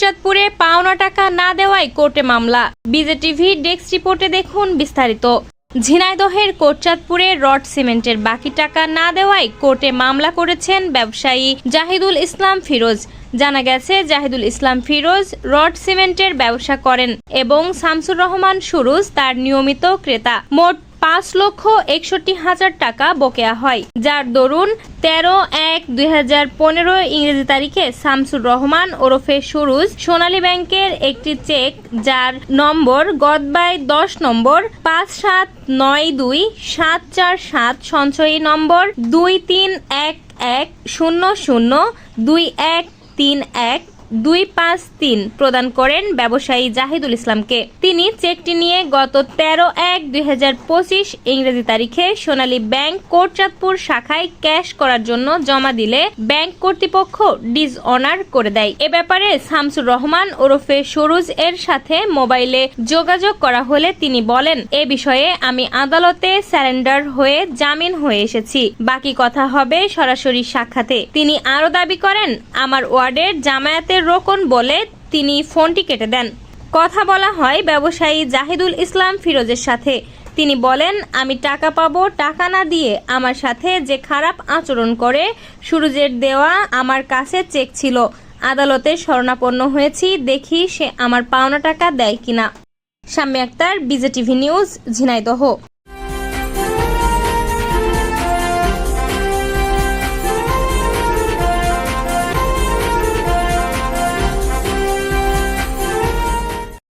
কোটচাঁদপুরে পাওনা টাকা না দেওয়ায় কোর্টে মামলা। বিজেটিভি ডেস্ক রিপোর্টে দেখুন বিস্তারিত। ঝিনাইদহের কোটচাঁদপুরে রড সিমেন্টের বাকি টাকা না দেওয়ায় কোর্টে মামলা করেছেন ব্যবসায়ী জাহিদুল ইসলাম ফিরোজ। জানা গেছে, জাহিদুল ইসলাম ফিরোজ রড সিমেন্টের ব্যবসা করেন এবং শামসুর রহমান সুরুজ তার নিয়মিত ক্রেতা। মোট পাঁচ লক্ষ একষট্টি হাজার টাকা বকেয়া হয়, যার দরুন তেরো এক দুই হাজার পনেরো ইংরেজি তারিখে শামসুর রহমান ওরফে সুরুজ সোনালী ব্যাংকের একটি চেক, যার নম্বর গদবাই দশ নম্বর পাঁচ সাত নয় দুই সাত চার সাত, সঞ্চয়ী নম্বর দুই তিন এক এক শূন্য শূন্য দুই এক তিন এক দুই পাঁচ তিন প্রদান করেন ব্যবসায়ী জাহিদুল ইসলামকে। তিনি চেকটি নিয়ে গত তেরো এক দুই ইংরেজি তারিখে সোনালী ব্যাংক কোটচাঁদপুর শাখায় ক্যাশ করার জন্য জমা দিলে ব্যাংক কর্তৃপক্ষ ডিজ অনার করে দেয়। এ ব্যাপারে শামসুর রহমান ওরফে সরুজ এর সাথে মোবাইলে যোগাযোগ করা হলে তিনি বলেন, এ বিষয়ে আমি আদালতে স্যারেন্ডার হয়ে জামিন হয়ে এসেছি। বাকি কথা হবে সরাসরি সাক্ষাতে তিনি আরও দাবি করেন, আমার ওয়ার্ডের জামায়াতের রোকন বলে তিনি ফোনটি কেটে দেন। কথা বলা হয় ব্যবসায়ী জাহিদুল ইসলাম ফিরোজের সাথে। তিনি বলেন, আমি টাকা পাবো, টাকা না দিয়ে আমার সাথে যে খারাপ আচরণ করে, সুরজের দেওয়া আমার কাছে চেক ছিল। আদালতে শরণাপন্ন হয়েছি, দেখি সে আমার পাওনা টাকা দেয় কিনা। সাম্য আক্তার, বিজেটিভি নিউজ, ঝিনাইদহ।